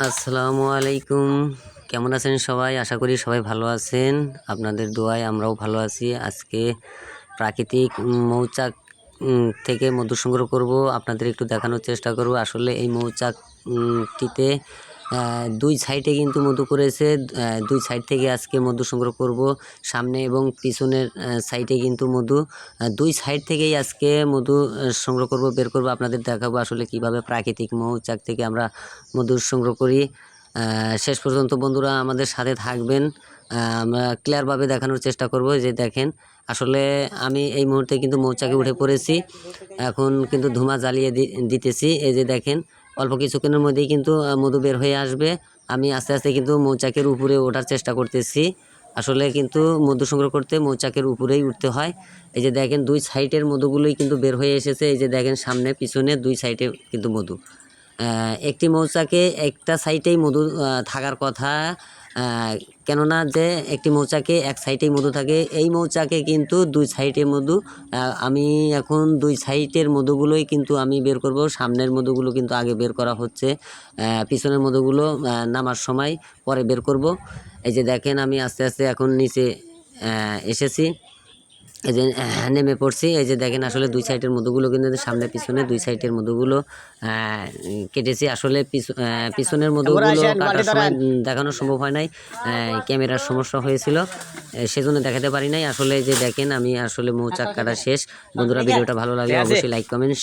আসসালামু আলাইকুম। কেমন আছেন সবাই? আশা করি সবাই ভালো আছেন। আপনাদের দোয়ায় আমরাও ভালো আছি। আজকে প্রাকৃতিক মৌচাক থেকে মধু সংগ্রহ করব। আপনাদের একটু দেখানোর চেষ্টা করব। আসলে এই মৌচাকটিতে দুই সাইডে কিন্তু মধু করেছে। দুই সাইড থেকে আজকে মধু সংগ্রহ করব। সামনে এবং পিছনের সাইডে কিন্তু মধু। দুই সাইড থেকেই আজকে মধু সংগ্রহ করব, বের করব। আপনাদের দেখাবো আসলে কীভাবে প্রাকৃতিক মৌচাক থেকে আমরা মধু সংগ্রহ করি। শেষ পর্যন্ত বন্ধুরা আমাদের সাথে থাকবেন। আমরা ক্লিয়ারভাবে দেখানোর চেষ্টা করব যে দেখেন, আসলে আমি এই মুহূর্তে কিন্তু মৌচাকে উঠে পড়েছি। এখন কিন্তু ধুমা জ্বালিয়ে দিতেছি। এই যে দেখেন অল্প কিছুক্ষণের মধ্যেই কিন্তু মধু বের হয়ে আসবে। আমি আস্তে আস্তে কিন্তু মৌচাকের উপরে ওঠার চেষ্টা করতেছি। আসলে কিন্তু মধু সংগ্রহ করতে মৌচাকের উপরেই উঠতে হয়। এই যে দেখেন, দুই সাইডের মধুগুলোই কিন্তু বের হয়ে এসেছে। এই যে দেখেন, সামনে, পিছনে দুই সাইডে কিন্তু মধু। একটি মৌচাকে একটা সাইডেই মধু থাকার কথা। কেননা যে একটি মৌচাকে এক সাইডেই মধু থাকে, এই মৌচাকে কিন্তু দুই সাইডে মধু আমি এখন দুই সাইডের মধুগুলোই কিন্তু আমি বের করব। সামনের মধুগুলো কিন্তু আগে বের করা হচ্ছে পিছনের মধুগুলো নামার সময় পরে বের করব। এই যে দেখেন, আমি আস্তে আস্তে এখন নিচে এসেছি। এই যে নেমে পড়ছি। এই যে দেখেন আসলে দুই সাইডের মধুগুলো কিন্তু সামনে পিছনে দুই সাইডের মধুগুলো কেটেছি আসলে পিছনের মধুগুলো কাটার সময় দেখানো সম্ভব হয় নাই। ক্যামেরার সমস্যা হয়েছিল। সেজন্য দেখাতে পারি নাই। আসলে যে দেখেন আমি আসলে মৌচাক কাটা শেষ। বন্ধুরা ভিডিওটা ভালো লাগলে অবশ্যই লাইক কমেন্ট